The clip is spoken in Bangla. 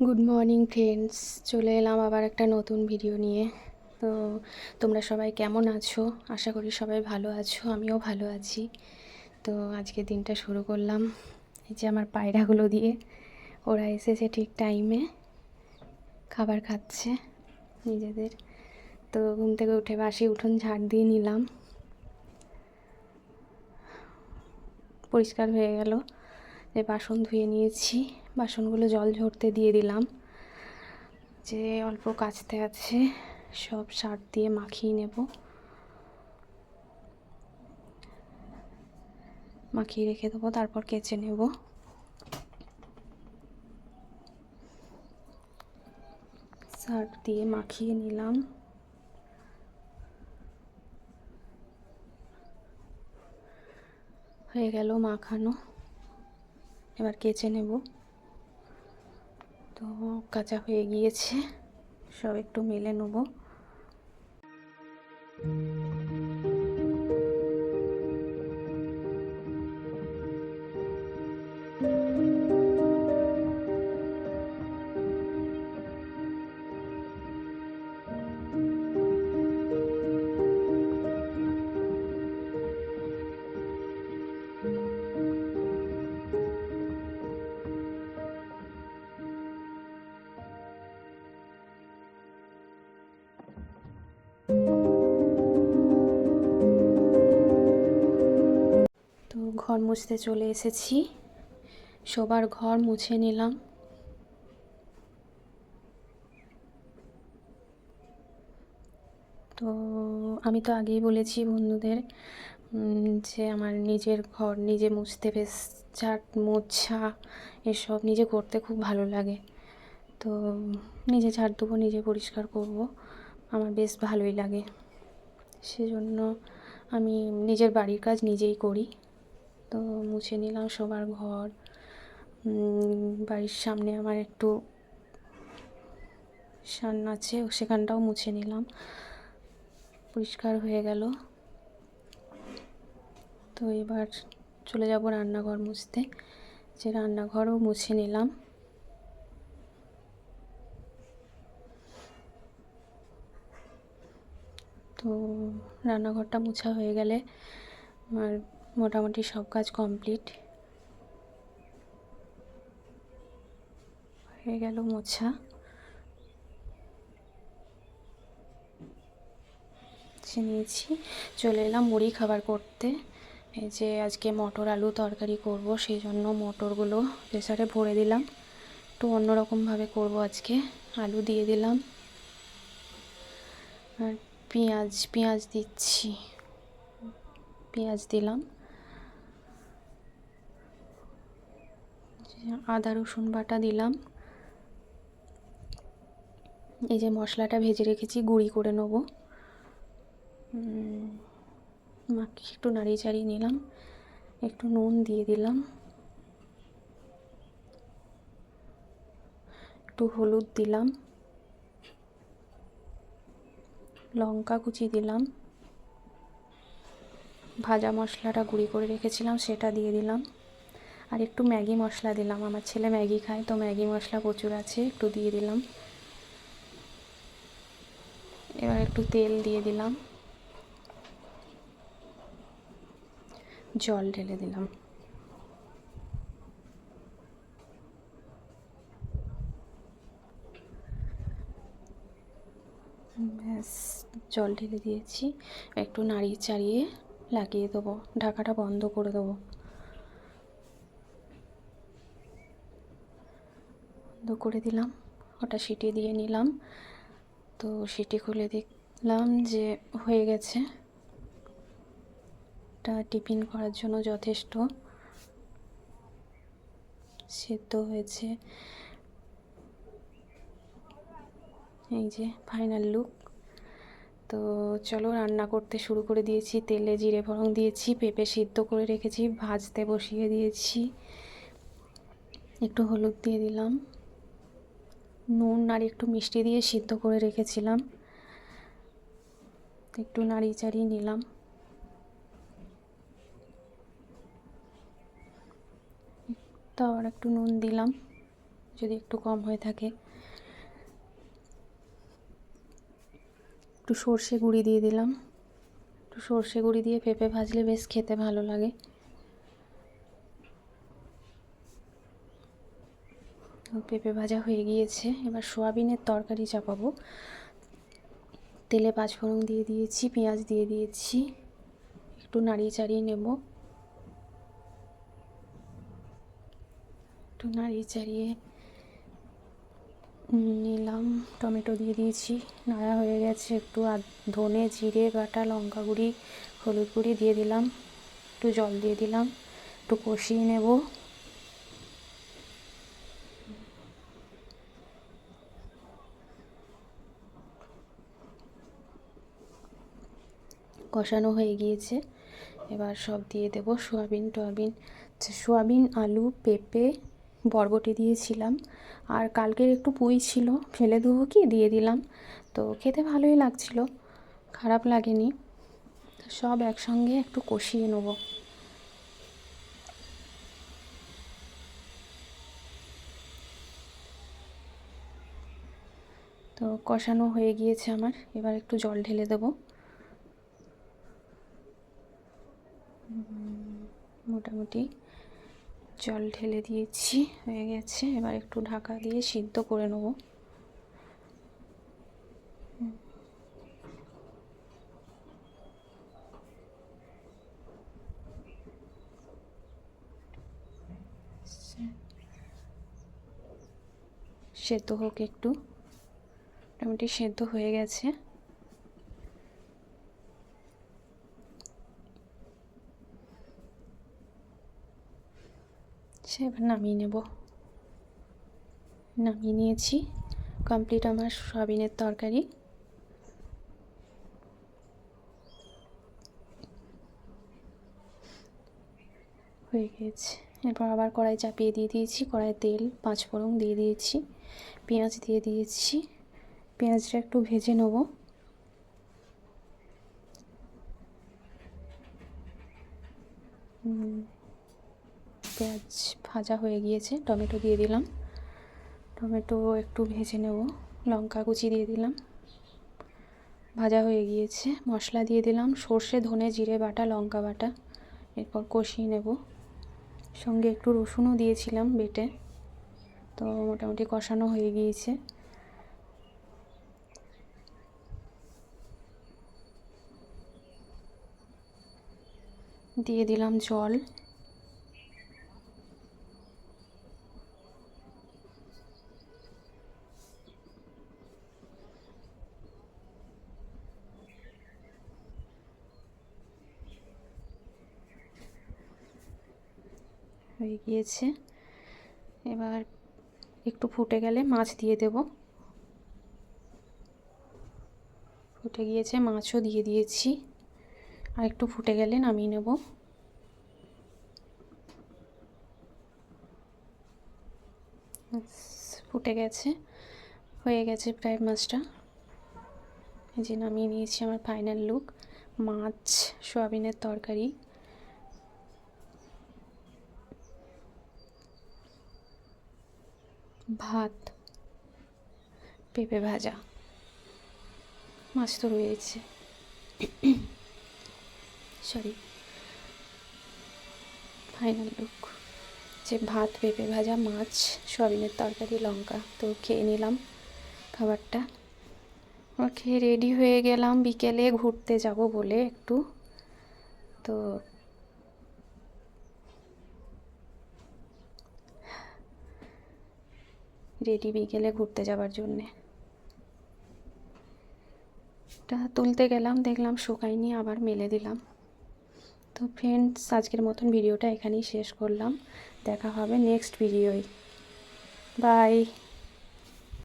গুড মর্নিং ফ্রেন্ডস চলে এলাম আবার একটা নতুন ভিডিও নিয়ে। তো তোমরা সবাই কেমন আছো? আশা করি সবাই ভালো আছো, আমিও ভালো আছি। তো আজকে দিনটা শুরু করলাম এই যে আমার পায়রাগুলো দিয়ে। ওরা এসেছে ঠিক টাইমে খাবার খাচ্ছে নিজেদের। তো ঘুম থেকে উঠে বাসি উঠোন ঝাড় দিয়ে নিলাম। পরিষ্কার হয়ে গেল। যে বাসন ধুয়ে নিয়েছি। বাসনগুলো জল ঝরতে দিয়ে দিলাম। যে অল্প কাচতে আছে, সব সার দিয়ে মাখিয়ে নেব। মাখিয়ে রেখে দেবো, তারপর কেচে নেব। সার দিয়ে মাখিয়ে নিলাম। হয়ে গেল মাখানো। এবার কেচে নেব। তো কাঁচা হয়ে গিয়েছে। সব একটু মেলে নেব। মুছতে চলে এসেছি। সবার ঘর মুছে নিলাম। তো আমি তো আগেই বলেছি বন্ধুদের যে আমার নিজের ঘর নিজে মুছতে বেশ ঝাট মোছা এসব নিজে করতে খুব ভালো লাগে। তো নিজে ঝাড় দেবো নিজে পরিষ্কার করব, আমার বেশ ভালোই লাগে। সেজন্য আমি নিজের বাড়ির কাজ নিজেই করি। তো মুছে নিলাম সবার ঘর। বাড়ির সামনে আমার একটু সান আছে, সেখানটাও মুছে নিলাম। পরিষ্কার হয়ে গেল। তো এবার চলে যাব রান্নাঘর মুছতে। যে রান্নাঘরও মুছে নিলাম। তো রান্নাঘরটা মোছা হয়ে গেলে আমার মোটামুটি সব কাজ কমপ্লিট। হয়ে গেল মোছা। নিয়েছি। চলে এলাম মুড়ি খাবার করতে। এই যে আজকে মটর আলু তরকারি করব, সেই জন্য মটরগুলো প্রেসারে ভরে দিলাম। একটু অন্যরকমভাবে করব আজকে। আলু দিয়ে দিলাম। আর পেঁয়াজ পেঁয়াজ দিচ্ছি। পেঁয়াজ দিলাম। আদা, রসুন বাটা দিলাম। এই যে মশলাটা ভেজে রেখেছি, গুঁড়ি করে নেব। মাকে একটু নাড়িয়ে চাড়িয়ে নিলাম। একটু নুন দিয়ে দিলাম। একটু হলুদ দিলাম। লঙ্কা কুচি দিলাম। ভাজা মশলাটা গুঁড়ি করে রেখেছিলাম, সেটা দিয়ে দিলাম। আর একটু ম্যাগি মশলা দিলাম। আমার ছেলে ম্যাগি খায়, তো ম্যাগি মশলা প্রচুর আছে, একটু দিয়ে দিলাম। এবার একটু তেল দিয়ে দিলাম। জল ঢেলে দিলাম। ব্যাস, জল ঢেলে দিয়েছি। একটু নাড়িয়ে চাড়িয়ে লাগিয়ে দেবো। ঢাকাটা বন্ধ করে দেবো। বন্ধ করে দিলাম। ওটা সিটি দিয়ে নিলাম। তো সিটি খুলে দেখলাম যে হয়ে গেছে। এটা টিফিন করার জন্য যথেষ্ট। সেদ্ধ হয়েছে। এই যে ফাইনাল লুক তো চলো রান্না করতে শুরু করে দিয়েছি। তেলে জিরে ফোড়ন দিয়েছি, পেঁপে সিদ্ধ করে রেখেছি, ভাজতে বসিয়ে দিয়েছি। একটু হলুদ দিয়ে দিলাম। নুন আর একটু মিষ্টি দিয়ে সিদ্ধ করে রেখেছিলাম। একটু নাড়িয়ে চাড়িয়ে নিলাম। তো আবার একটু নুন দিলাম, যদি একটু কম হয়ে থাকে। একটু সর্ষে গুঁড়ি দিয়ে দিলাম। একটু সর্ষে গুঁড়ি দিয়ে পেঁপে ভাজলে বেশ খেতে ভালো লাগে তো পেঁপে ভাজা হয়ে গিয়েছে। এবার সোয়াবিনের তরকারি চাপাবো। তেলে পাঁচফোড়ন দিয়ে দিয়েছি, পেঁয়াজ দিয়ে দিয়েছি, একটু নাড়িয়ে চাড়িয়ে নেব। একটু নাড়িয়ে চাড়িয়ে নিলাম। টমেটো দিয়ে দিয়েছি, নাড়া হয়ে গেছে একটু। ধনে, জিরে, বাটা, লঙ্কা গুঁড়ি, হলুদ গুঁড়ি দিয়ে দিলাম। একটু জল দিয়ে দিলাম। একটু কষিয়ে নেব। কষানো হয়ে গিয়েছে। এবার সব দিয়ে দেব সোয়াবিন, টোয়াবিন। সোয়াবিন, আলু, পেঁপে, বরবটি দিয়েছিলাম। আর কালকের একটু পুঁই ছিল, ফেলে দেবো কি? দিয়ে দিলাম। তো খেতে ভালোই লাগছিল, খারাপ লাগেনি। সব একসঙ্গে একটু কষিয়ে নেব। তো কষানো হয়ে গিয়েছে আমার। এবার একটু জল ঢেলে দেবো। মোটামুটি জল ঢেলে দিয়েছি, হয়ে গেছে। এবার একটু ঢাকা দিয়ে সিদ্ধ করে নেব। সেদ্ধ হোক একটু। মোটামুটি সেদ্ধ হয়ে গেছে। সে এবার নামিয়ে নেব। নামিয়ে নিয়েছি। কমপ্লিট আমার সয়াবিনের তরকারি। হয়ে গেছে। এরপর আবার কড়াই চাপিয়ে দিয়ে দিয়েছি। কড়াই তেল পাঁচ ফোড়ন দিয়ে দিয়েছি, পেঁয়াজ দিয়ে দিয়েছি। পেঁয়াজটা একটু ভেজে নেব। পেঁয়াজ ভাজা হয়ে গিয়েছে, টমেটো দিয়ে দিলাম। টমেটো একটু ভেজে নেব, লঙ্কা কুচি দিয়ে দিলাম। ভাজা হয়ে গিয়েছে, মশলা দিয়ে দিলাম, সর্ষে, ধনে, জিরে বাটা, লঙ্কা বাটা, এরপর কষিয়ে নেব। সঙ্গে একটু রসুনও দিয়েছিলাম বেটে, তো মোটামুটি কষানো হয়ে গিয়েছে। দিয়ে দিলাম জল। হয়ে গিয়েছে। এবার একটু ফুটে গেলে মাছ দিয়ে দেব। ফুটে গিয়েছে, মাছও দিয়ে দিয়েছি। আর একটু ফুটে গেলে নামিয়ে নেব। ফুটে গেছে, হয়ে গেছে প্রায় মাছটা। যে নামিয়ে নিয়েছি আমার ফাইনাল লুক। মাছ, সোয়াবিনের তরকারি। ভাত, পেঁপে ভাজা, মাছ তো রয়েছে সরি ফাইনাল লুক যে ভাত, পেঁপে ভাজা, মাছ, সয়াবিনের তরকারি, লঙ্কা। তো খেয়ে নিলাম খাবারটা। খেয়ে রেডি হয়ে গেলাম। বিকেলে ঘুরতে যাব বলে একটু। তো রেডি বিকেলে ঘুরতে যাওয়ার জন্যে। টা তুলতে গেলাম, দেখলাম শুকায়নি, আবার মেলে দিলাম। তো ফ্রেন্ডস আজকের মতন ভিডিওটা এখানেই শেষ করলাম। দেখা হবে নেক্সট ভিডিওয় বাই